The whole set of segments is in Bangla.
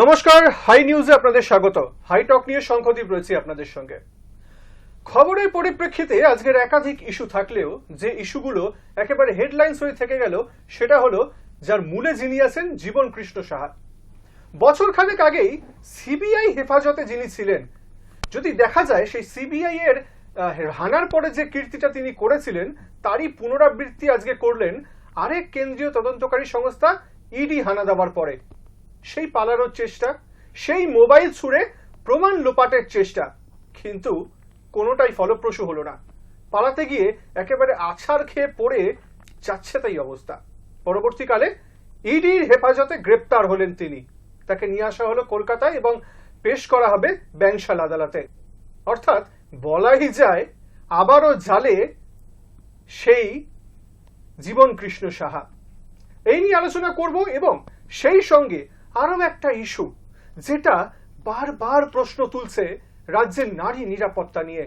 নমস্কার হাই নিউজে আপনাদের স্বাগত। হাই টক নিয়ে শঙ্খদীপ রয়েছে আপনাদের সঙ্গে। খবরের পরিপ্রেক্ষিতে আজকের একাধিক ইস্যু থাকলেও যে ইস্যুগুলো একেবারে হেডলাইন্স হয়ে থেকে গেল, সেটা হলো যার মূলে যিনি আছেন জীবন কৃষ্ণ সাহা। বছর খানেক আগেই সিবিআই হেফাজতে যিনি ছিলেন, যদি দেখা যায় সেই সিবিআই এর হানার পরে যে কীর্তিটা তিনি করেছিলেন, তারই পুনরাবৃত্তি আজকে করলেন আরেক কেন্দ্রীয় তদন্তকারী সংস্থা ইডি হানা দেওয়ার পরে। সেই পালানোর চেষ্টা, সেই মোবাইল ছুঁড়ে প্রমাণ লোপাটের চেষ্টা। কিন্তু কোনোটাই ফলপ্রসূ হলো না। পালাতে গিয়ে একেবারে আছাড় খেয়ে পড়ে যাচ্ছে তাই অবস্থা। পরবর্তীকালে ইডির হেফাজতে গ্রেপ্তার হলেন তিনি। তাকে নিয়ে আসা হলো কলকাতায় এবং পেশ করা হবে ব্যাংশাল আদালতে। অর্থাৎ বলাই যায়, আবারও জালে সেই জীবন কৃষ্ণ সাহা। এই নিয়ে আলোচনা করব এবং সেই সঙ্গে আরও একটা ইস্যু, যেটা বারবার প্রশ্ন তুলছে রাজ্যের নারী নিরাপত্তা নিয়ে।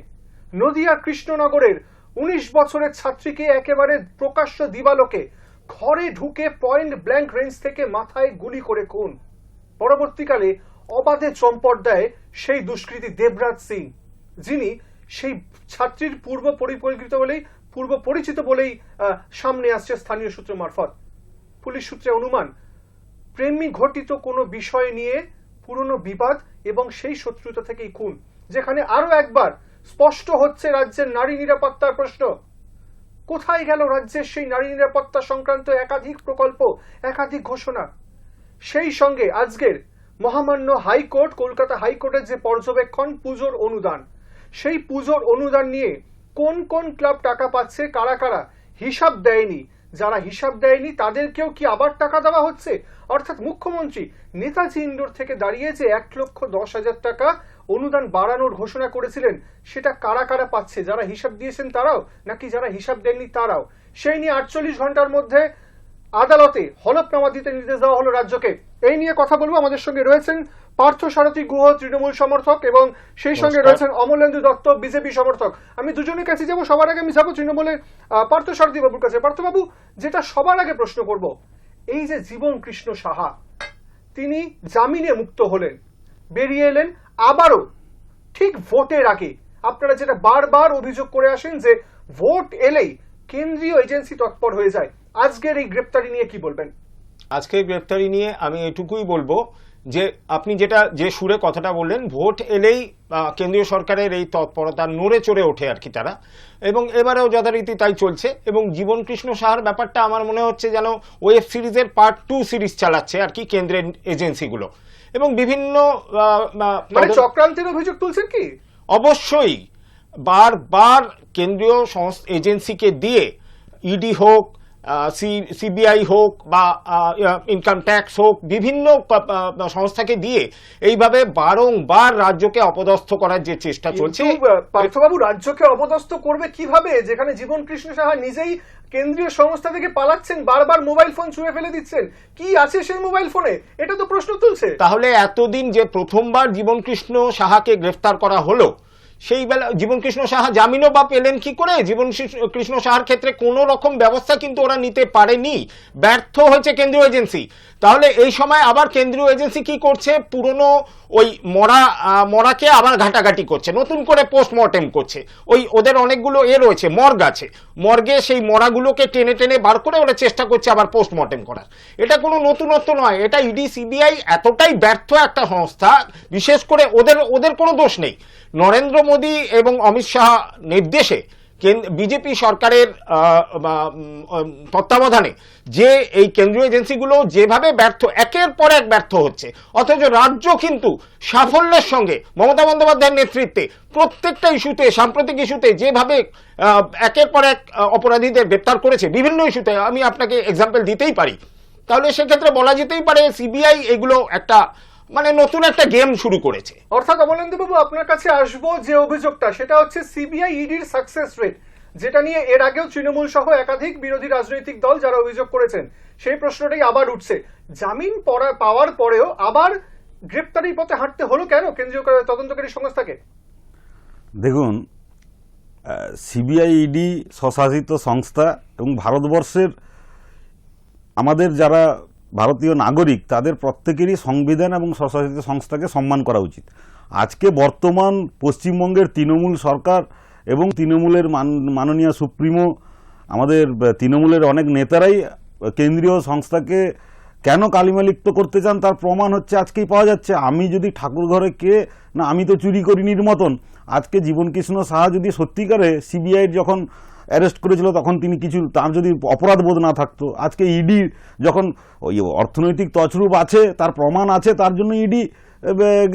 নদিয়া কৃষ্ণনগরের উনিশ বছরের ছাত্রীকে একেবারে প্রকাশ্য দিবালোকে ঘরে ঢুকে পয়েন্ট ব্ল্যাঙ্ক রেঞ্জ থেকে মাথায় গুলি করে খুন। পরবর্তীকালে অবাধে চম্পট দেয় সেই দুষ্কৃতী দেবরাজ সিং, যিনি সেই ছাত্রীর পূর্ব পরিকল্পিত বলেই, পূর্ব পরিচিত বলেই সামনে আসছে স্থানীয় সূত্র মারফত। পুলিশ সূত্রে অনুমান প্রেমী ঘটিত কোনো বিষয় নিয়ে পুরনো বিবাদ এবং সেই শত্রুতা থেকেই খুন, যেখানে আরও একবার স্পষ্ট হচ্ছে রাজ্যের নারী নিরাপত্তার প্রশ্ন। কোথায় গেল রাজ্যের সেই নারী নিরাপত্তা সংক্রান্ত একাধিক প্রকল্প, একাধিক ঘোষণা? সেই সঙ্গে আজকের মহামান্য হাইকোর্ট, কলকাতা হাইকোর্টের যে পর্যবেক্ষণ, পুজোর অনুদান, সেই পুজোর অনুদান নিয়ে কোন কোন ক্লাব টাকা পাচ্ছে, কারা কারা হিসাব দেয়নি যারা হিসাব দেয়নি, তাদেরকেও কি আবার টাকা দেওয়া হচ্ছে? অর্থাৎ মুখ্যমন্ত্রী নেতাজি ইন্ডোর থেকে দাঁড়িয়ে যে এক লক্ষ দশ হাজার টাকা অনুদান বাড়ানোর ঘোষণা করেছিলেন। সেটা কারা কারা পাচ্ছে? যারা হিসাব দিয়েছেন তারাও? নাকি যারা হিসাব দেননি তারাও? সেই নিয়ে আটচল্লিশ ঘণ্টার মধ্যে আদালতে হলফনামা দিতে নির্দেশ দেওয়া হলো রাজ্যকে। এই নিয়ে কথা বলব আমাদের সঙ্গে রয়েছেন পার্থ সারথী গুহ তৃণমূল সমর্থক এবং সেই সঙ্গে রয়েছেন অমলেন্দু দত্ত বিজেপি সমর্থক। আমি দুজনের কাছে যাব সবার আগে আমি যাব তৃণমূলের পার্থ সারথী বাবুর কাছে। পার্থবাবু যেটা সবার আগে প্রশ্ন করব এই যে জীবন কৃষ্ণ সাহা তিনি জামিনে মুক্ত হলেন বেরিয়ে এলেন আবারও ঠিক ভোটের আগে। আপনারা যেটা বারবার অভিযোগ করে আসেন যে ভোট এলেই কেন্দ্রীয় এজেন্সি তৎপর হয়ে যায়। আজকের এই গ্রেপ্তারি নিয়ে কি বলবেন? আজকে গ্রেপ্তারি নিয়ে আমি এটুকুই বলব যে আপনি যেটা যে সুরে কথাটা বললেন ভোট এলেই কেন্দ্রীয় সরকারের এই তৎপরতা নড়ে চড়ে ওঠে আর কি তারা। এবং এবারেও যথারীতি তাই চলছে। এবং জীবন কৃষ্ণ সাহার ব্যাপারটা আমার মনে হচ্ছে যেন ওয়েব সিরিজের পার্ট টু সিরিজ চালাচ্ছে আর কি কেন্দ্রের এজেন্সিগুলো। এবং বিভিন্ন মানে চক্রান্তের অভিযোগ তুলছেন কি? অবশ্যই। বারবার কেন্দ্রীয় এজেন্সিকে দিয়ে ইডি হোক সিবিআই হোক বা ইনকাম ট্যাক্স হোক বিভিন্ন সংস্থাকে দিয়ে এইভাবে বারংবার রাজ্যকে অপদস্থ করার যে চেষ্টা চলছে পার্থবাবু রাজ্যকে অপদস্থ করবে কীভাবে? যেখানে জীবন কৃষ্ণ সাহা নিজেই কেন্দ্রীয় সংস্থা থেকে পালাচ্ছেন বারবার মোবাইল ফোন ছুঁড়ে ফেলে দিচ্ছেন। কি আছে সেই মোবাইল ফোনে? এটা তো প্রশ্ন তুলছে। তাহলে এতদিন যে প্রথমবার জীবনকৃষ্ণ সাহাকে গ্রেফতার করা হলো সেই বেলা জীবনকৃষ্ণ সাহা, জামিনও বা পেলেন কি করে? জীবন কৃষ্ণ- সাহার ক্ষেত্রে কোনো রকম ব্যবস্থা কিন্তু ওরা নিতে পারেনি। ব্যর্থ হয়েছে কেন্দ্রীয় এজেন্সি। তাহলে এই সময় আবার কেন্দ্রীয় এজেন্সি কি করছে? পুরনো ওই মরা মরাকে আবার ঘাটাঘাটি করছে। নতুন করে পোস্টমর্টেম করছে। ওই ওদের অনেকগুলো এ রয়েছে, মর্গ আছে। মর্গে সেই মরাগুলোকে টেনে টেনে বার করে ওরা চেষ্টা করছে আবার পোস্টমর্টেম করার। এটা কোনো নতুনত্ব নয়। এটা ইডি, সিবিআই এতটাই ব্যর্থ একটা সংস্থা, বিশেষ করে ওদের ওদের কোনো দোষ নেই। নরেন্দ্র মোদী এবং অমিত শাহ নির্দেশে বিজেপি সরকারের তত্ত্বাবধানে যে এই কেন্দ্রীয় এজেন্সিগুলো যেভাবে ব্যর্থ, একের পর এক ব্যর্থ হচ্ছে, অথচ রাজ্য কিন্তু সাফল্যের সঙ্গে মমতা বন্দ্যোপাধ্যায়ের নেতৃত্বে প্রত্যেকটা ইস্যুতে, সাম্প্রতিক ইস্যুতে যেভাবে একের পর এক অপরাধীদের গ্রেপ্তার করেছে, বিভিন্ন ইস্যুতে, আমি আপনাকে এক্সাম্পল দিতেই পারি। তাহলে সেক্ষেত্রে বলা যেতেই পারে, সিবিআই এগুলো একটা মানে নতুন একটা গেম শুরু করেছে। অর্থাৎ অমলেন্দু বাবু আপনার কাছে আসব যে অভিযোগটা সেটা হচ্ছে সিবিআই ইডির সাকসেস রেট যেটা নিয়ে এর আগেও তৃণমূল সহ একাধিক বিরোধী রাজনৈতিক দল যারা অভিযোগ করেছেন সেই প্রশ্নটাই আবার উঠছে। জামিন পড়া- পাওয়ার পরেও আবার গ্রেপ্তারির পথে হাঁটতে হলো কেন কেন্দ্রীয় তদন্তকারী সংস্থাকে? দেখুন সিবিআই ইডি স্বশাসিত সংস্থা এবং ভারতবর্ষের আমাদের যারা ভারতীয় নাগরিক তাদের প্রত্যেকেরই সংবিধান এবং স্বশাসিত সংস্থাকে সম্মান করা উচিত। আজকে বর্তমান পশ্চিমবঙ্গের তৃণমূল সরকার এবং তৃণমূলের মান- মাননীয় সুপ্রিমো, আমাদের তৃণমূলের অনেক নেতারাই কেন্দ্রীয় সংস্থাকে কেন কালিমালিপ্ত করতে চান তার প্রমাণ হচ্ছে আজকেই পাওয়া যাচ্ছে। আমি যদি ঠাকুর ঘরে কে, না আমি তো চুরি করিনির মতন। আজকে জীবনকৃষ্ণ সাহা যদি সত্যিকারে সিবিআই যখন অ্যারেস্ট করেছিল, তখন তিনি কিছু, তার যদি অপরাধ বোধ না থাকতো। আজকে ইডি যখন ওই অর্থনৈতিক তছরূপ আছে, তার প্রমাণ আছে, তার জন্য ইডি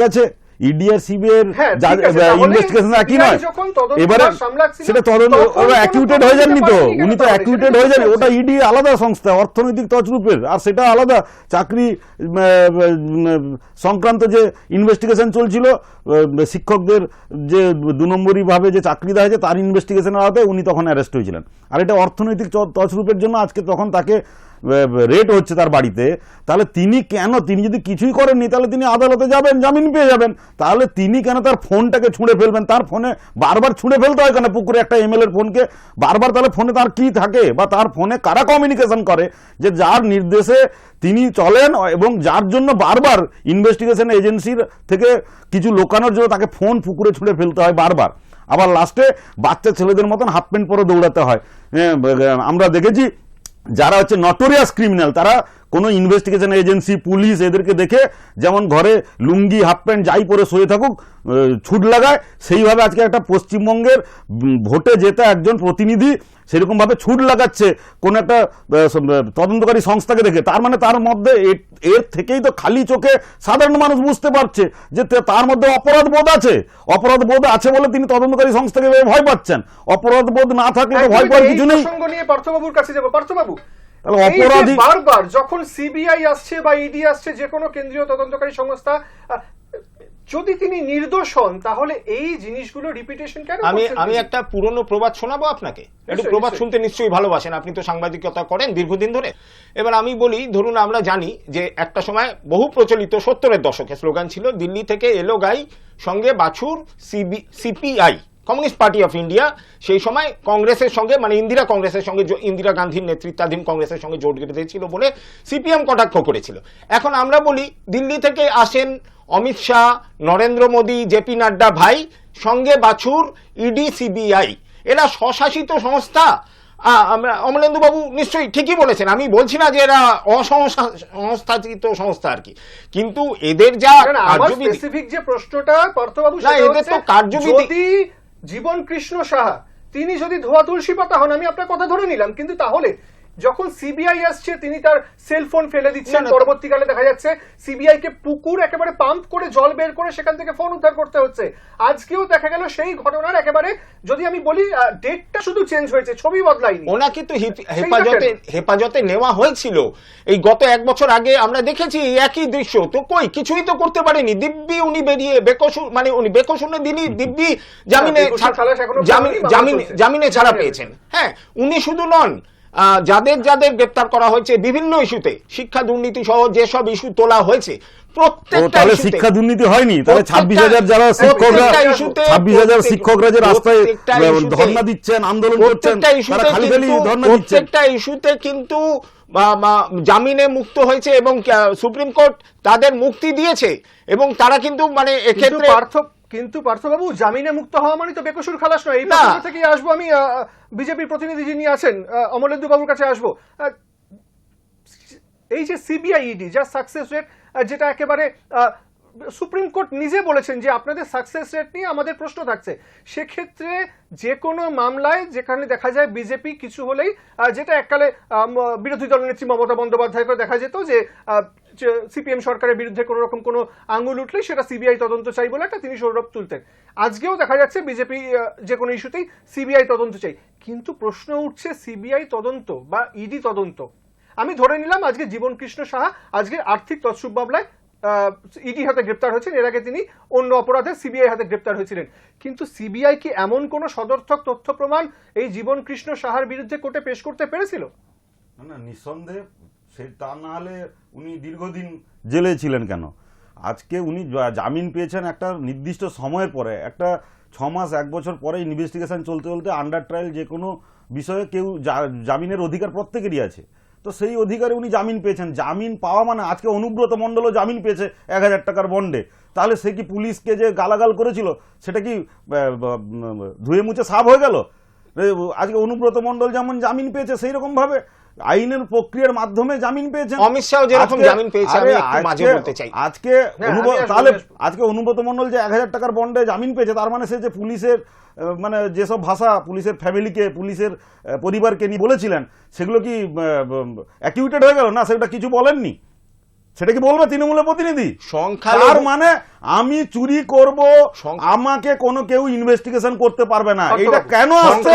গেছে। এর হ্যাঁ, ঠিক আছে, তাহলে ইনভেস্টিগেশন একই নয়। এবারে সেটা তদন্ত ওরা অ্যাকিউটেড হয়ে যাননি তো। উনি তো অ্যাকিউটেড হয়ে যান ওটা ইডি আলাদা সংস্থা অর্থনৈতিক তছরূপের। আর সেটা আলাদা চাকরি সংক্রান্ত যে ইনভেস্টিগেশন চলছিল শিক্ষকদের যে দু নম্বরই ভাবে যে চাকরি দেওয়া হয়েছে তার ইনভেস্টিগেশন আলাদায় উনি তখন অ্যারেস্ট হয়েছিলেন। আর এটা অর্থনৈতিক তছরূপের জন্য আজকে তখন তাকে রেট হচ্ছে তার বাড়িতে, তাহলে তিনি কেন, তিনি যদি কিছুই করেননি, তাহলে তিনি আদালতে যাবেন, জামিন পেয়ে যাবেন। তাহলে তিনি কেন তার ফোনটাকে ছুঁড়ে ফেলবেন? তার ফোনে বারবার ছুঁড়ে ফেলতে হয় কেন? পুকুরে একটা এমএল এর ফোনকে বারবার তাহলে ফোনে তার কি থাকে? বা তার ফোনে কারা কমিউনিকেশন করে? যে যার নির্দেশে তিনি চলেন এবং যার জন্য বারবার ইনভেস্টিগেশন এজেন্সির থেকে কিছু লোকানোর জন্য তাকে ফোন পুকুরে ছুঁড়ে ফেলতে হয় বারবার। আবার লাস্টে বাচ্চা ছেলেদের মতন হাফ প্যান্ট পরে দৌড়াতে হয়। আমরা দেখেছি যারা হচ্ছে নটোরিয়াস ক্রিমিনাল তারা কোনো ইনভেস্টিগেশন এজেন্সি পুলিশ এদেরকে দেখে যেমন ঘরে লুঙ্গি হাফ প্যান্ট যাই পরে শুয়ে থাকুক ছুট লাগায় সেইভাবে আজকে একটা পশ্চিমবঙ্গের ভোটে জেতা একজন প্রতিনিধি সেরকম ভাবে ছুট লাগাচ্ছে কোন একটা তদন্তকারী সংস্থাকে দেখে তার মানে তার মধ্যে এর থেকেই তো খালি চোখে সাধারণ মানুষ বুঝতে পারছে যে তার মধ্যে অপরাধ বোধ আছে। অপরাধ বোধ আছে বলে তিনি তদন্তকারী সংস্থাকে ভয় পাচ্ছেন। অপরাধ বোধ না থাকলে ভয় পাওয়ার কিছু নেই। পার্থবাবুর কাছে যাব। পার্থবাবু অপরাধী- বারবার যখন সিবিআই আসছে বা ইডি আসছে যে কোনো কেন্দ্রীয় তদন্তকারী সংস্থা যদি তিনি নির্দোষ হন তাহলে এই জিনিসগুলো রিপিটেশন কেন আমি আমি একটা পুরনো প্রবাদ শোনাবো আপনাকে। একটু প্রবাদ শুনতে নিশ্চয়ই ভালোবাসেন। আপনি তো সাংবাদিকতা করেন দীর্ঘদিন ধরে। এবার আমি বলি ধরুন আমরা জানি যে একটা সময় বহু প্রচলিত সত্তরের দশকে স্লোগান ছিল দিল্লি থেকে এলো গাই সঙ্গে বাছুর CB CPI. Communist party of India সেই সময় কংগ্রেসের সঙ্গে মানে ইন্দিরা কংগ্রেসের সঙ্গে ইন্দিরা গান্ধীর নেতৃত্বাধীন কংগ্রেসের সঙ্গে জোট বেঁধেছিল বলে সিপিএম কটাক্ষ করেছিল। এখন আমরা বলি দিল্লি থেকে আসেন অমিত শাহ নরেন্দ্র মোদী জেপি নাড্ডা ভাই সঙ্গে বাছুর ইডি সিবিআই। এরা স্বশাসিত সংস্থা। আ, আমরা অমলেন্দু বাবু নিশ্চয়ই ঠিকই বলেছেন আমি বলছি না যে এরা অসংস্থাচিত সংস্থা আর কি। কিন্তু এদের যা স্পেসিফিক যে প্রশ্নটা পার্থবাবু না, এদের তো কার্যবিধি- জীবন কৃষ্ণ সাহা। তিনি যদি ধোয়া তুলসী পাতা হন, আমি আপনার কথা ধরে নিলাম, কিন্তু তাহলে যখন সিবিআই আসছে তিনি তার সেলফোন ফেলে দিচ্ছেন। পরবর্তীকালে দেখা যাচ্ছে সিবিআই কে পুকুর একেবারে পাম্প করে জল বের করে সেখান থেকে ফোন উদ্ধার করতে হচ্ছে। আজকেও দেখা গেল সেই ঘটনার একেবারে যদি আমি বলি ডেটটা শুধু চেঞ্জ হয়েছে ছবি বদলায়নি। ওনাকে তো হেফাজতে হেফাজতে নেওয়া হয়েছিল। এই গত এক বছর আগে আমরা দেখেছি একই দৃশ্য। তো কই কিছুই তো করতে পারেনি। দিব্যি উনি বেরিয়ে বেকসুর মানে উনি বেকসুরের দিনই দিব্যি জামিনে জামিন জামিন ছাড়া পেয়েছেন। হ্যাঁ উনি শুধু নন। যাদের যাদের গ্রেপ্তার করা হয়েছে বিভিন্ন ইস্যুতে শিক্ষা দুর্নীতি সহ যেসব ইস্যু তোলা হয়েছে প্রত্যেকটা শিক্ষা দুর্নীতি হয়নি? তাহলে ছাব্বিশ হাজার যারা শিক্ষকরা ছাব্বিশ হাজার শিক্ষকরা যে রাস্তায় প্রত্যেকটা আহ, ইস্যুতে- ধর্ণা দিচ্ছেন আন্দোলন করছেন প্রত্যেকটা ইস্যুতে খালি খালি কিন্তু- ধর্ণা দিচ্ছেন। প্রত্যেকটা ইস্যুতে কিন্তু বা, বা, জামিনে মুক্ত হয়েছে এবং সুপ্রিম কোর্ট তাদের মুক্তি দিয়েছে এবং তারা কিন্তু মানে এক্ষেত্রে পার্থ কিন্তু পার্থবাবু জামিনে মুক্ত হওয়া মানে তো বেকসুর খালাস নয়। এই। প্রসঙ্গ থেকেই আসব আমি বিজেপির প্রতিনিধি যিনি আছেন অমলেন্দু বাবুর কাছে আসব। এই যে সিবিআই ইডি যার সাকসেস রেট যেটা একেবারে সুপ্রিম কোর্ট নিজে বলেছেন যে আপনাদের সাকসেস রেট নিয়ে আমাদের প্রশ্ন থাকছে। সেক্ষেত্রে যে কোনো মামলায় যেখানে দেখা যায় বিজেপি কিছু হলেই যেটা এককালে বিরোধী দলনেত্রী মমতা বন্দ্যোপাধ্যায়কে দেখা যেত যে সিপিএম সরকারের বিরুদ্ধে কোনো রকম কোনো আঙুল উঠলে সেটা সিবিআই তদন্ত চাই বলে একটা তিনি সৌরভ তুলতেন। আজকেও দেখা যাচ্ছে বিজেপি যে কোনো ইস্যুতেই সিবিআই তদন্ত চাই। কিন্তু প্রশ্ন উঠছে সিবিআই তদন্ত বা ইডি তদন্ত। আমি ধরে নিলাম আজকে জীবন কৃষ্ণ সাহা, আজকে আর্থিক তৎসুব মামলায় ইডি হাতে গ্রেপ্তার হয়েছেন। এর আগে তিনি অন্য অপরাধে সিবিআই হাতে গ্রেপ্তার হয়েছিলেন। কিন্তু সিবিআই কি এমন কোন সদর্থক তথ্য প্রমাণ এই জীবন কৃষ্ণ সাহার বিরুদ্ধে কোর্টে পেশ করতে পেরেছিল? না, নিঃসন্দেহে সে তা না হলে উনি দীর্ঘদিন জেলে ছিলেন কেন? আজকে উনি জামিন পেয়েছেন একটা নির্দিষ্ট সময়ের পরে, একটা ছ মাস এক বছর পরে ইনভেস্টিগেশন চলতে চলতে আন্ডার ট্রায়াল যে কোনো বিষয়ে কেউ জামিনের অধিকার প্রত্যেকেরই আছে। তো সেই অধিকারে উনি জামিন পেয়েছেন। জামিন পাওয়া মানে আজকে অনুব্রত মণ্ডলও জামিন পেয়েছে এক হাজার টাকার বন্ডে তাহলে সে কি পুলিশকে যে গালাগাল করেছিল, সেটা কি ধুয়ে মুছে সাফ হয়ে গেল? আজকে অনুব্রত মণ্ডল যেমন জামিন পেয়েছে সেই রকম ভাবে আইনের প্রক্রিয়ার মাধ্যমে জামিন পেয়েছেন। অমিত শাহ যেরকম জামিন পেয়েছে, আমি একটু মাঝে আজকে- বলতে চাই। আজকে হ্যাঁ, তাহলে আজকে অনুব্রত মণ্ডল যে এক হাজার টাকার বন্ডে জামিন পেয়েছে তার মানে সে যে পুলিশের মানে যেসব ভাষা পুলিশের ফ্যামিলিকে পুলিশের পরিবারকে নিয়ে বলেছিলেন সেগুলো কি অ্যাকিউটেড হয়ে গেল? না সেটা কিছু বলেননি? সেটা কি বলবে তৃণমূলের প্রতিনিধি। তার মানে আমি চুরি করব আমাকে কোনো কেউ ইনভেস্টিগেশন করতে পারবে না। এটা কেন আসছে?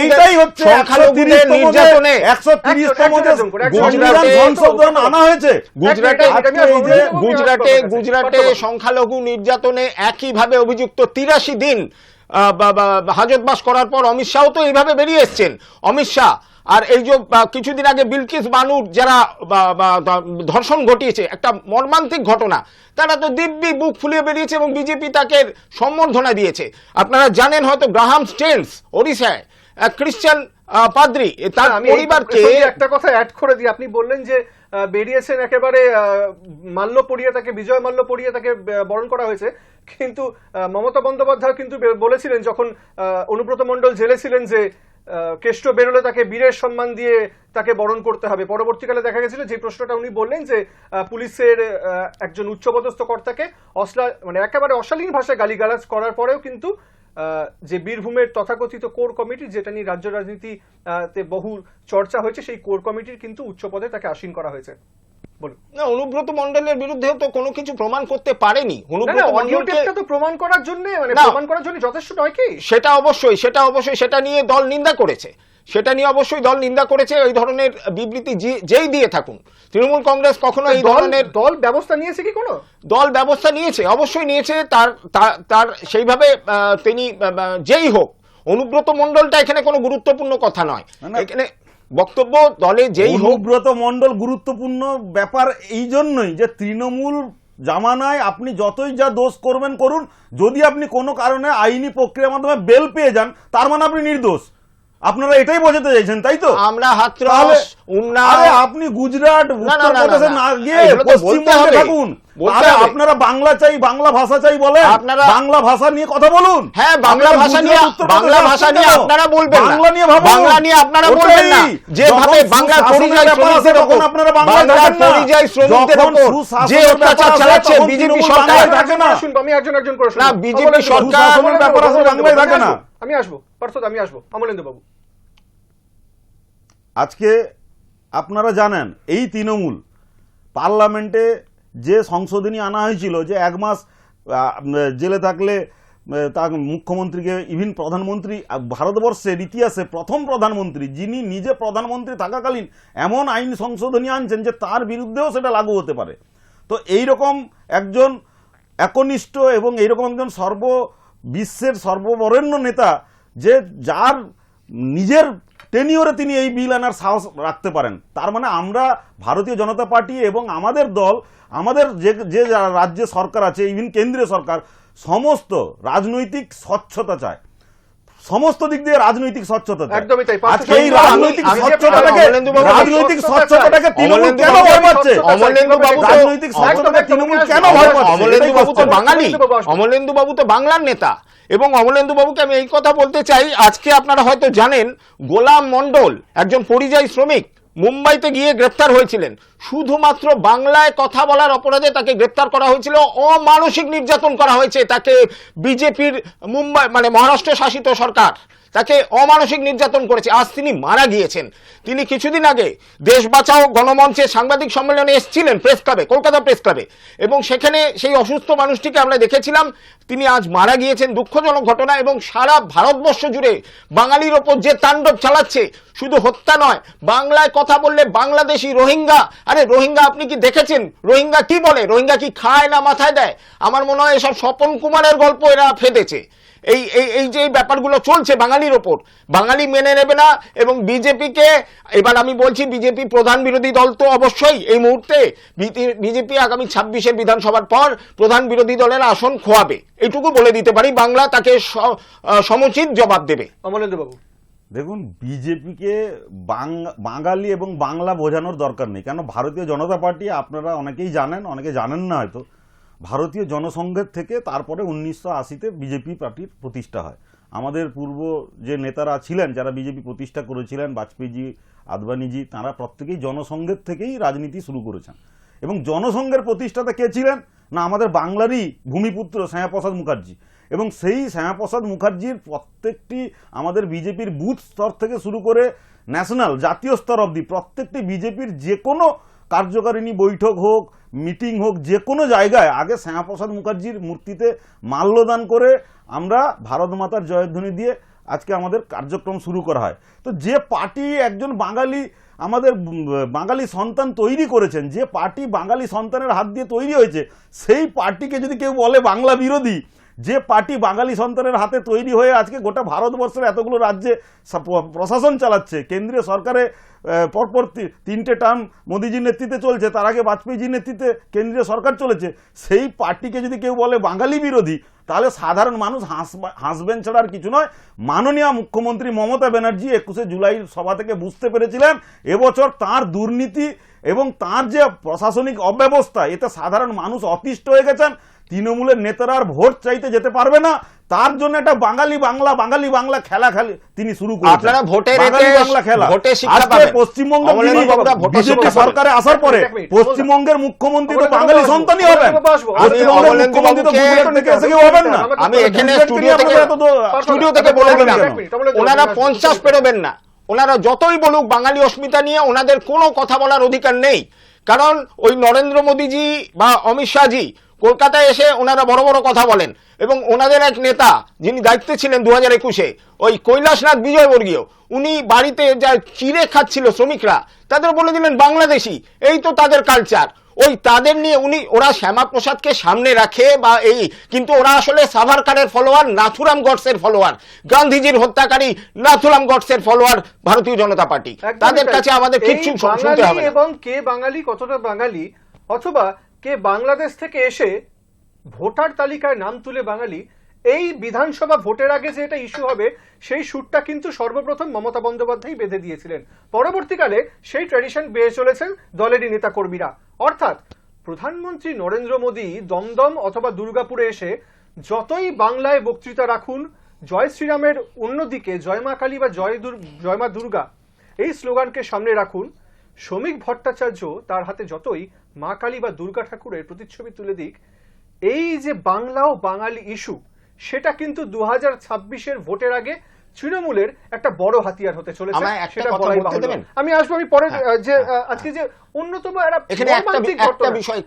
এইটাই হচ্ছে সংখ্যালঘুদের 130 নির্যাতনে 130 তম একজন যে একজন করে, একজন সংবিধান একজন সংশোধন আনা হয়েছে। গুজরাটে গুজরাটে গুজরাটে সংখ্যালঘু নির্যাতনে একইভাবে অভিযুক্ত তিরাশি দিন হাজতবাস করার পর অমিত শাহ তো এইভাবে বেরিয়ে এসছেন। অমিত শাহ আর এই যে কিছুদিন আগে বিলকিস বানুর যারা ধর্ষণ ঘটিয়েছে একটা মর্মান্তিক ঘটনা তারা তো দিব্যি বুক ফুলিয়ে বেরিয়েছে এবং বিজেপি তাকে সম্বর্ধনা দিয়েছে। আপনারা জানেন হয়তো গ্রাহাম স্টেন্স ওড়িশায় খ্রিস্টান পাদ্রী তার পরিবারকে একটা কথা অ্যাড করে দিই। আপনি বললেন যে বেরিয়েছেন একেবারে মাল্য পরিয়ে তাকে বিজয় মাল্য পরিয়ে তাকে বরণ করা হয়েছে। কিন্তু মমতা বন্দ্যোপাধ্যায় কিন্তু বলেছিলেন যখন আহ, অনুব্রত মণ্ডল জেলে ছিলেন যে কেষ্ট বেরোলে তাকে বীরের সম্মান দিয়ে তাকে বরণ করতে হবে। পরবর্তীকালে দেখা গেছিল যে প্রশ্নটা উনি বললেন যে পুলিশের একজন উচ্চপদস্থ কর্তাকে অশ্লা মানে একেবারে অশালীন ভাষায় গালিগালাজ করার পরেও কিন্তু যে বীরভূমের তথাকথিত কোর কমিটি যেটা নিয়ে রাজ্য রাজনীতি আহ, তে বহু চর্চা হয়েছে সেই কোর কমিটির কিন্তু উচ্চ পদে তাকে আসীন করা হয়েছে। না অনুব্রত বিরুদ্ধেও তো কোনো কিছু প্রমাণ করতে পারেনি। অনুব্রত তো প্রমাণ করার জন্য মানে প্রমাণ করার জন্য যথেষ্ট নয় কি? সেটা অবশ্যই সেটা অবশ্যই সেটা নিয়ে দল নিন্দা করেছে। সেটা নিয়ে অবশ্যই দল নিন্দা করেছে এই ধরনের বিবৃতি যেই দিয়ে থাকুন। তৃণমূল কংগ্রেস কখনো এই দল ধরনের দল ব্যবস্থা নিয়েছে কি কোনো? দল ব্যবস্থা নিয়েছে অবশ্যই নিয়েছে তার তার- তার সেইভাবে আহ, তিনি যেই হোক অনুব্রত মণ্ডলটা এখানে কোনো গুরুত্বপূর্ণ কথা নয়। এখানে বক্তব্য দলে যেই অনুব্রত মন্ডল গুরুত্বপূর্ণ ব্যাপার এই জন্যই যে তৃণমূল জামানায় আপনি যতই যা দোষ করবেন, করুন। যদি আপনি কোনো কারণে আইনি প্রক্রিয়ার মাধ্যমে বেল পেয়ে যান, তার মানে আপনি নির্দোষ। আপনারা এটাই বোঝাতে চাইছেন তাই তো? আমরা হাতরস উন্নাও আপনি গুজরাট উত্তরপ্রদেশে না। গিয়ে পশ্চিমবঙ্গে থাকুন। আরে আপনারা বাংলা চাই বাংলা ভাষা চাই বলেন। আপনারা- বাংলা ভাষা নিয়ে কথা বলুন। হ্যাঁ বাংলা ভাষা নিয়ে বাংলা ভাষা নিয়ে আপনারা বলবেন বাংলা নিয়ে ভাবুন। বাংলা নিয়ে আপনারা বলবেন না যেভাবে সুশাসনের পরিযায়ী শ্রমিকদের তখন ওপর আপনারা না। পরিযায়ী শ্রমিকদের ওপর যে অত্যাচার চালাচ্ছে বিজেপি সরকার থাকে না। আমি একজন একজন করে। না, বিজেপি সরকার- অমলেন্দু ব্যাপার অমলেন্দু বাংলায় থাকে না। আমি আসব। পার্থ আমি আসব। অমলেন্দু বাবু। আজকে আপনারা জানেন, এই তৃণমূল পার্লামেন্টে যে সংশোধনী আনা হয়েছিল যে এক মাস জেলে থাকলে তার মুখ্যমন্ত্রীকে ইভিন প্রধানমন্ত্রী ভারতবর্ষের ইতিহাসে প্রথম প্রধানমন্ত্রী, যিনি নিজে প্রধানমন্ত্রী থাকাকালীন এমন আইন সংশোধনী আনছেন যে তার বিরুদ্ধেও সেটা লাগু হতে পারে। তো এই রকম একজন একনিষ্ঠ এবং এইরকম একজন সর্ব, বিশ্বের সর্ববরেণ্য নেতা যে যার নিজের টেনিওরে তিনি এই বিল আনার সাহস রাখতে পারেন। তার মানে আমরা ভারতীয় জনতা পার্টি এবং আমাদের দল, আমাদের যে যে রাজ্যে সরকার আছে ইভিন কেন্দ্রীয় সরকার, সমস্ত রাজনৈতিক স্বচ্ছতা চায়। সমস্ত দিক দিয়ে রাজনৈতিক স্বচ্ছতা একদমই তাই। আজকে এই রাজনৈতিক স্বচ্ছতাটাকে রাজনৈতিক স্বচ্ছতাটাকে তৃণমূল কেন ভয় পাচ্ছে? অমলেন্দু বাবু রাজনৈতিক স্বচ্ছতাকে তৃণমূল কেন ভয় পাচ্ছে? অমলেন্দু বাবু তো বাঙালি। অমলেন্দু বাবু আসবেন। অমলেন্দু বাবু তো বাংলার নেতা। এবং অমলেন্দু বাবুকে আমি এই কথা বলতে চাই আজকে আপনারা হয়তো জানেন গোলাম মন্ডল একজন পরিযায়ী শ্রমিক মুম্বাইতে গিয়ে গ্রেপ্তার হয়েছিলেন। শুধুমাত্র বাংলায় কথা বলার অপরাধে তাকে গ্রেপ্তার করা হয়েছিল। অমানসিক নির্যাতন করা হয়েছে তাকে বিজেপির মুম্বাই মানে মহারাষ্ট্র শাসিত সরকার। তাকে অমানসিক নির্যাতন করেছে। আজ তিনি মারা গিয়েছেন। তিনি কিছুদিন আগে দেশ বাঁচাও গণমঞ্চে সাংবাদিক সম্মেলনে এসেছিলেন প্রেস ক্লাবে, কলকাতা প্রেস ক্লাবে। এবং সেখানে সেই অসুস্থ মানুষটিকে আমরা দেখেছিলাম। তিনি আজ মারা গিয়েছেন। দুঃখজনক ঘটনা এবং সারা ভারতবর্ষ জুড়ে বাঙালির ওপর যে তাণ্ডব চালাচ্ছে, শুধু হত্যা নয়, বাংলায় কথা বললে বাংলাদেশি রোহিঙ্গা। আরে, রোহিঙ্গা আপনি কি দেখেছেন? রোহিঙ্গা কি বলে? রোহিঙ্গা কি খায় না মাথায় দেয়? আমার মনে হয় এসব স্বপন কুমারের গল্প এরা ফেদেছে। এই এই এই যে এই ব্যাপারগুলো চলছে বাঙালির ওপর বাঙালি মেনে নেবে না এবং বিজেপিকে এবার আমি বলছি বিজেপি প্রধান বিরোধী দল তো অবশ্যই এই মুহূর্তে বিজেপি আগামী ছাব্বিশের বিধানসভার পর প্রধান বিরোধী দলের আসন খোয়াবে। এইটুকু বলে দিতে পারি বাংলা তাকে সমুচিত জবাব দেবে। অমলেন্দু বাবু দেখুন বিজেপিকে বাঙালি এবং বাংলা বোঝানোর দরকার নেই কেন ভারতীয় জনতা পার্টি আপনারা অনেকেই জানেন অনেকে জানেন না হয়তো ভারতীয় জনসংঘের থেকে তারপরে উনিশশো আশিতে বিজেপি পার্টির প্রতিষ্ঠা হয়। আমাদের পূর্ব যে নেতারা ছিলেন, যারা বিজেপি প্রতিষ্ঠা করেছিলেন, বাজপেয়ীজি, আদবানিজি, তারা প্রত্যেকেই জনসংঘের থেকেই রাজনীতি শুরু করেছেন। এবং জনসংঘের প্রতিষ্ঠাতা কে ছিলেন? না, আমাদের বাংলারই ভূমিপুত্র শ্যামাপ্রসাদ মুখার্জি। এবং সেই শ্যামাপ্রসাদ মুখার্জির প্রত্যেকটি আমাদের বিজেপির বুথ স্তর থেকে শুরু করে ন্যাশনাল, জাতীয় স্তর অবধি প্রত্যেকটি বিজেপির যে কোনো কার্যকারিণী বৈঠক হোক মিটিং হোক, যে কোনো জায়গায় আগে শ্যামাপ্রসাদ মুখার্জির মূর্তিতে মাল্যদান করে আমরা ভারত মাতার জয়ধ্বনি দিয়ে আজকে আমাদের কার্যক্রম শুরু করা হয়। তো যে পার্টি একজন বাঙালি, আমাদের বাঙালি সন্তান তৈরি করেছেন, যে পার্টি বাঙালি সন্তানের হাত দিয়ে তৈরি হয়েছে, সেই পার্টিকে যদি কেউ বলে বাংলা বিরোধী যে পার্টি বাঙালি সন্তানের হাতে তৈরি হয়ে আজকে গোটা ভারতবর্ষের এতগুলো রাজ্যে প্রশাসন চালাচ্ছে, কেন্দ্রীয় সরকারে পরপর তিনটে টার্ম মোদিজির নেতৃত্বে চলছে, তার আগে বাজপেয়ীজির নেতৃত্বে কেন্দ্রীয় সরকার চলেছে, সেই পার্টিকে যদি কেউ বলে বাঙালি বিরোধী, তাহলে সাধারণ মানুষ হাঁস, হাসবেন ছাড়া আর কিছু নয়। মাননীয় মুখ্যমন্ত্রী মমতা ব্যানার্জি একুশে জুলাই সভা থেকে বুঝতে পেরেছিলেন, এবছর তার দুর্নীতি এবং তার যে প্রশাসনিক অব্যবস্থা, এতে সাধারণ মানুষ অতিষ্ঠ হয়ে গেছেন। তৃণমূলের নেতারা আর ভোট চাইতে যেতে পারবে না। তার জন্য একটা বাঙালি বাংলা বাঙালি বাংলা খেলা খেলে তিনি শুরু করেছেন। আপনারা ভোটের বাঙালি বাংলা খেলা। ভোটে শিক্ষা পাবেন। পশ্চিমবঙ্গের অমলেন্দু যিনি বাবুরা ভোটে বিজেপি সরকারে আসার পরে পশ্চিমবঙ্গের মুখ্যমন্ত্রী তো বাঙালি সন্তানই হবেন। পশ্চিমবঙ্গের মুখ্যমন্ত্রী তো গুজরাট থেকে এসে কেউ হবেন না। আমি এখানে স্টুডিও থেকে স্টুডিও থেকে বলে দিলাম ওনারা বাবু, পঞ্চাশ পেরোবেন না। ওনারা যতই বলুক বাঙালি অস্মিতা নিয়ে ওনাদের কোনো কথা বলার অধিকার নেই। কারণ ওই নরেন্দ্র মোদীজি বা অমিত শাহজি কলকাতায় এসে ওনারা বড় বড় কথা বলেন এবং ওনাদের এক নেতা যিনি দায়িত্বে ছিলেন দু হাজার একুশে ওই কৈলাসনাথ বিজয়বর্গীয় উনি বাড়িতে যা চিড়ে খাচ্ছিল শ্রমিকরা তাদের বলে দিলেন বাংলাদেশি এই তো তাদের কালচার ওই তাদের নিয়ে উনি ওরা শ্যামাপ্রসাদকে সামনে রাখে বা এই কিন্তু ওরা আসলে সাভারকারের ফলোয়ার নাথুরাম গডসের ফলোয়ার গান্ধীজির হত্যাকারী নাথুরাম গডসের ফলোয়ার ভারতীয় জনতা পার্টি। তাদের কাছে আমাদের কিচ্ছু শুনতে হবে এবং কে বাঙালি কতটা বাঙালি অথবা কে বাংলাদেশ থেকে এসে ভোটার তালিকায় নাম তুলে বাঙালি, এই বিধানসভা ভোটের আগে যে এটা ইস্যু হবে, সেই সুরটা কিন্তু সর্বপ্রথম মমতা বন্দ্যোপাধ্যায় বেঁধে দিয়েছিলেন। পরবর্তীকালে সেই ট্র্যাডিশন বেয়ে চলেছেন দলেরই নেতাকর্মীরা। অর্থাৎ প্রধানমন্ত্রী নরেন্দ্র মোদী দমদম অথবা দুর্গাপুরে এসে যতই বাংলায় বক্তৃতা রাখুন, জয় শ্রীরামের অন্যদিকে জয় মা কালী বা জয় জয় মা দুর্গা, এই স্লোগানকে সামনে রাখুন। শ্রমিক ভট্টাচার্য তার হাতে যতই মা কালী বা দুর্গা ঠাকুরের প্রতিচ্ছবি তুলে দিক এই যে বাংলা ও বাঙালি ইস্যু সেটা কিন্তু দু হাজার ছাব্বিশের ভোটের আগে তৃণমূলের একটা বড় হাতিয়ার হতে চলেছে সেটা বলাই? আমি আসব আমি পরে হ্যাঁ, যে হ্যাঁ, আজকে যে অন্যতম এখানে একটা একটা বিষয়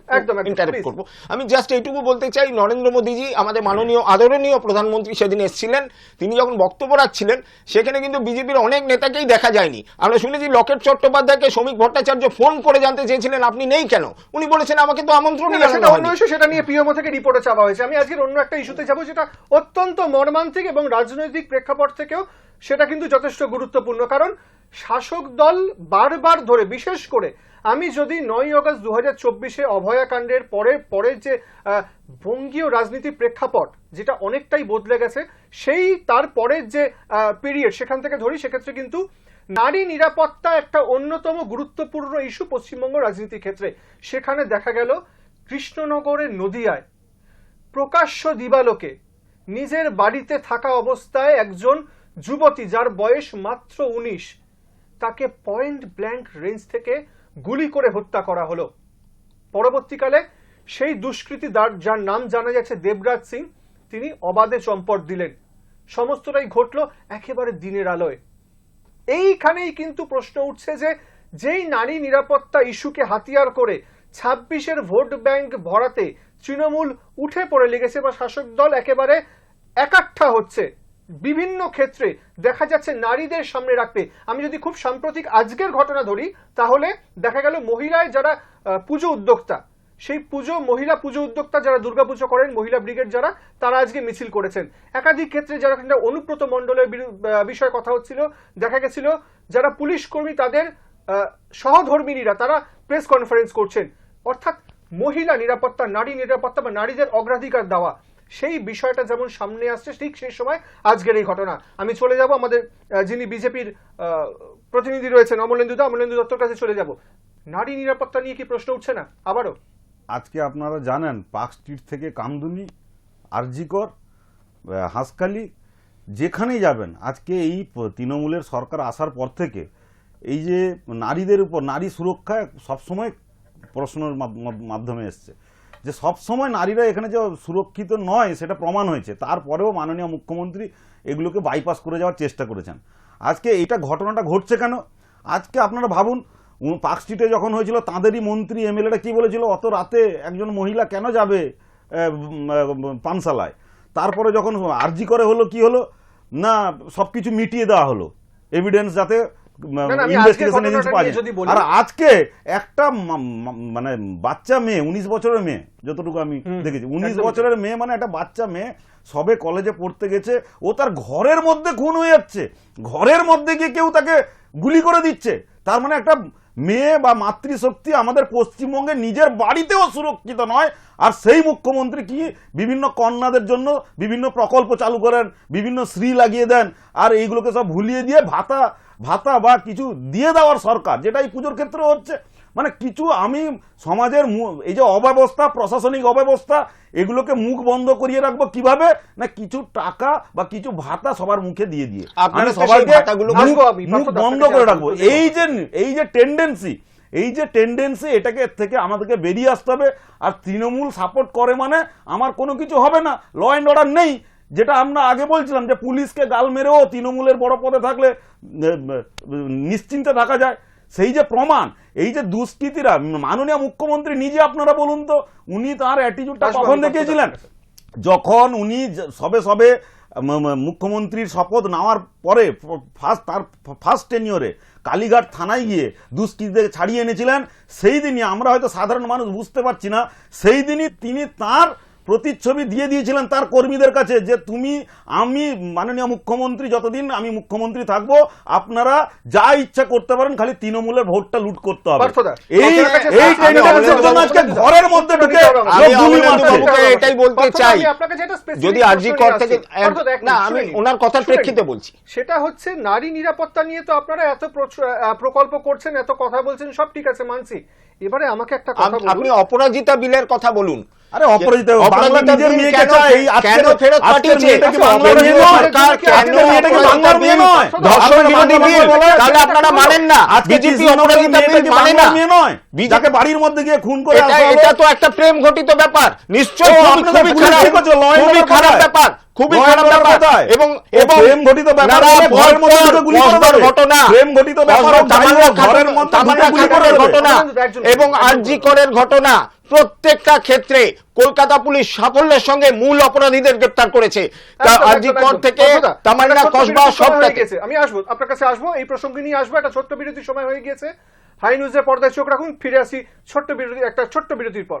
ইন্টারেক্ট। করব। আমি জাস্ট এইটুকু বলতে চাই নরেন্দ্র মোদীজি আমাদের মাননীয় আদরণীয় প্রধানমন্ত্রী সেদিন এসেছিলেন। তিনি যখন বক্তব্য রাখছিলেন সেখানে কিন্তু বিজেপির অনেক নেতাকেই দেখা যায়নি। আমরা শুনেছি লকেট চট্টোপাধ্যায়কে শ্রমিক ভট্টাচার্য ফোন করে জানতে চেয়েছিলেন আপনি নেই কেন? উনি বলেছেন আমাকে তো আমন্ত্রণ সেটা অন্য ইস্যু সেটা নিয়ে পিএমও থেকে রিপোর্টে চাওয়া হয়েছে। আমি আজকের অন্য একটা ইস্যুতে যাব যেটা অত্যন্ত মর্মান্তিক এবং রাজনৈতিক প্রেক্ষাপট থেকেও সেটা কিন্তু যথেষ্ট গুরুত্বপূর্ণ। কারণ শাসক দল বারবার ধরে বিশেষ করে আমি যদি নয় অগস্ট দু হাজার চব্বিশে অভয়াকাণ্ডের পরে পরের যে বঙ্গীয় রাজনীতি প্রেক্ষাপট, যেটা অনেকটাই বদলে গেছে, সেই তার পরের যে পিরিয়ড সেখান থেকে ধরি, সেক্ষেত্রে কিন্তু নারী নিরাপত্তা একটা অন্যতম গুরুত্বপূর্ণ ইস্যু পশ্চিমবঙ্গ রাজনীতির ক্ষেত্রে। সেখানে দেখা গেল কৃষ্ণনগরের নদিয়ায় প্রকাশ্য দিবালোকে নিজের বাড়িতে থাকা অবস্থায় একজন যুবতী, যার বয়স মাত্র উনিশ, তাকে পয়েন্ট ব্ল্যাঙ্ক রেঞ্জ থেকে গুলি করে হত্যা করা হলো। পরবর্তীকালে সেই দুষ্কৃতী যার- যার নাম জানা যাচ্ছে দেবরাজ সিং, তিনি অবাধে চম্পট দিলেন। সমস্তটাই ঘটলো একেবারে দিনের আলোয়। এইখানেই কিন্তু প্রশ্ন উঠছে যে, যেই নারী নিরাপত্তা ইস্যুকে হাতিয়ার করে ছাব্বিশের ভোট ব্যাংক ভরাতে তৃণমূল উঠে পড়ে লেগেছে বা শাসক দল একেবারে একাঠা হচ্ছে বিভিন্ন ক্ষেত্রে দেখা যাচ্ছে নারীদের সামনে রাখতে। আমি যদি খুব সাম্প্রতিক আজকের ঘটনা ধরি, তাহলে দেখা গেল মহিলায় যারা পুজো উদ্যোক্তা, সেই পুজো, মহিলা পুজো উদ্যোক্তা যারা দুর্গাপুজো করেন, মহিলা ব্রিগেড যারা, তারা আজকে মিছিল করেছেন। একাধিক ক্ষেত্রে যারা কিনা অনুব্রত মণ্ডলের বিষয়ে কথা হচ্ছিল, দেখা গেছিল যারা পুলিশ কর্মী তাদের সহধর্মিনীরা তারা প্রেস কনফারেন্স করছেন। অর্থাৎ মহিলা নিরাপত্তা, নারী নিরাপত্তা বা নারীদের অগ্রাধিকার দেওয়া সেই বিষয়টা যেমন সামনে আসছে ঠিক সেই সময় আজকের এই ঘটনা। আমি চলে যাব আমাদের যিনি বিজেপির প্রতিনিধি রয়েছেন অমলেন্দু দা অমলেন্দু দত্তর কাছে চলে যাব। নারী নিরাপত্তা নিয়ে কি প্রশ্ন উঠছে না? আবারও। আজকে আপনারা জানেন পার্ক স্ট্রিট থেকে কামদুনি আরজিকর আহ, হাঁসখালি যেখানেই যাবেন আজকে এই তৃণমূলের সরকার আসার পর থেকে এই যে নারীদের উপর নারী সুরক্ষা সবসময় প্রশ্নের মাধ- মাধ- মাধ্যমে এসছে। যে সবসময় নারীরা এখানে যে সুরক্ষিত নয়, সেটা প্রমাণ হয়েছে। তারপরেও মাননীয় মুখ্যমন্ত্রী এগুলোকে বাইপাস করে যাওয়ার চেষ্টা করেছেন। আজকে এটা ঘটনাটা ঘটছে কেন? আজকে আপনারা ভাবুন পার্ক স্ট্রিটে যখন হয়েছিল, তাঁদেরই মন্ত্রী, এমএলএরা কি বলেছিল? অত রাতে একজন মহিলা কেন যাবে পানশালায়? তারপরে যখন আরজি করে হলো, কি হলো? না সব কিছু মিটিয়ে দেওয়া হলো। এভিডেন্স যাতে ইনভেস্টিগেশন এজেন্সি পাওয়া যায়। আর আজকে একটা মানে বাচ্চা মেয়ে উনিশ বছরের মেয়ে যতটুকু আমি দেখেছি উনিশ বছরের মেয়ে মানে একটা বাচ্চা মেয়ে সবে কলেজে পড়তে গেছে ও তার ঘরের মধ্যে খুন হয়ে যাচ্ছে। ঘরের মধ্যে গিয়ে কেউ তাকে গুলি করে দিচ্ছে। তার মানে একটা মেয়ে বা মাতৃশক্তি আমাদের পশ্চিমবঙ্গে নিজের বাড়িতেও সুরক্ষিত নয় আর সেই মুখ্যমন্ত্রী কি বিভিন্ন কন্যাদের জন্য বিভিন্ন প্রকল্প চালু করেন বিভিন্ন শ্রী লাগিয়ে দেন আর এইগুলোকে সব ভুলিয়ে দিয়ে ভাতা ভাতা বা কিছু দিয়ে দেওয়ার সরকার যেটা এই পুজোর ক্ষেত্রে হচ্ছে। মানে কিছু আমি সমাজের এই যে অব্যবস্থা প্রশাসনিক অব্যবস্থা এগুলোকে মুখ বন্ধ করিয়ে রাখব কীভাবে? না কিছু টাকা বা কিছু ভাতা সবার মুখে দিয়ে দিয়ে। আপনারা আমি সবাইকে মুখ- বন্ধ করে রাখব। এই যে এই যে টেন্ডেন্সি এই যে টেন্ডেন্সি এটাকে এর থেকে আমাদেরকে বেরিয়ে আসতে হবে। আর তৃণমূল সাপোর্ট করে মানে আমার কোনো কিছু হবে না। ল অ্যান্ড অর্ডার নেই। যেটা আমরা আগে বলছিলাম যে পুলিশকে গাল মেরেও তৃণমূলের বড় পদে থাকলে নিশ্চিন্তে থাকা যায়। সেই যে প্রমাণ এই যে দুষ্কৃতীরা মাননীয় মুখ্যমন্ত্রী নিজে আপনারা বলুন তো উনি তার অ্যাটিটিউডটা কখন দেখিয়েছিলেন? যখন উনি সবে সবে মুখ্যমন্ত্রীর শপথ নেওয়ার পরে ফার্স্ট তার ফার্স্ট টেনিয়রে কালীঘাট থানায় গিয়ে দুষ্কৃতীদের ছাড়িয়ে এনেছিলেন সেই দিনই আমরা হয়তো সাধারণ মানুষ বুঝতে পারছি না সেই দিনই তিনি তার প্রতিচ্ছবি দিয়ে দিয়েছিলেন তার কর্মীদের কাছে যে তুমি আমি মাননীয় মুখ্যমন্ত্রী যতদিন আমি মুখ্যমন্ত্রী থাকব আপনারা যা ইচ্ছা করতে পারেন খালি তৃণমূলের ভোটটা লুট করতে হবে। এই এই আজকে ঘরের মধ্যে ঢুকে এটাই বলতে চাই যদি আরজি কর থেকে না আমি ওনার কথার প্রেক্ষিতে বলছি। সেটা হচ্ছে নারী নিরাপত্তা নিয়ে তো আপনারা এত আহ, প্রকল্প করছেন এত কথা বলছেন সব ঠিক আছে মানছি। এবারে আমাকে একটা কথা আপনি অপরাজিতা বিলের কথা বলুন। আরে অপরাজিতা বাংলা নিজের মেয়েকে কেন- চায়? এই আজকের- ফেরত পাঠিয়েছে? মেয়েটা কি বাংলার কেন্দ্রীয় মেয়ে নয়? সরকার কেন মেয়েটা বাংলার মেয়ে নয়? ধর্ষণ বিরোধী বিল তাহলে আপনারা মানেন না। বিজেপি অপরাজিতা বিল মানে না। মেয়ে নয়। বিজেপি যাকে বাড়ির মধ্যে গিয়ে খুন করে এটা আসা এটা তো একটা প্রেম ঘটিত ব্যাপার। নিশ্চয়ই খুবই- খারাপ। খুবই ব্যাপার খুবই খারাপ ব্যাপার এবং এবং প্রেম ঘটিত ব্যাপার ঘরের মধ্যে গুলি করে ঘটনা। প্রেম ঘটিত ব্যাপার ঘরের মধ্যে এবং আরজি করের ঘটনা। প্রত্যেকটা ক্ষেত্রে কলকাতা পুলিশ সাফল্যের সঙ্গে মূল অপরাধীদের গ্রেপ্তার করেছে। তা একদম, আরজি একদম, কর থেকে তামান্না কসবা সবটাতে গেছে। আমি আসব আপনার কাছে আসব এই প্রসঙ্গে নিয়ে আসব একটা ছোট্ট বিরতির সময় হয়ে গিয়েছে। হাই নিউজের পর্দায় চোখ রাখুন ফিরে আসি ছোট্ট বিরতি একটা ছোট্ট বিরতির পর।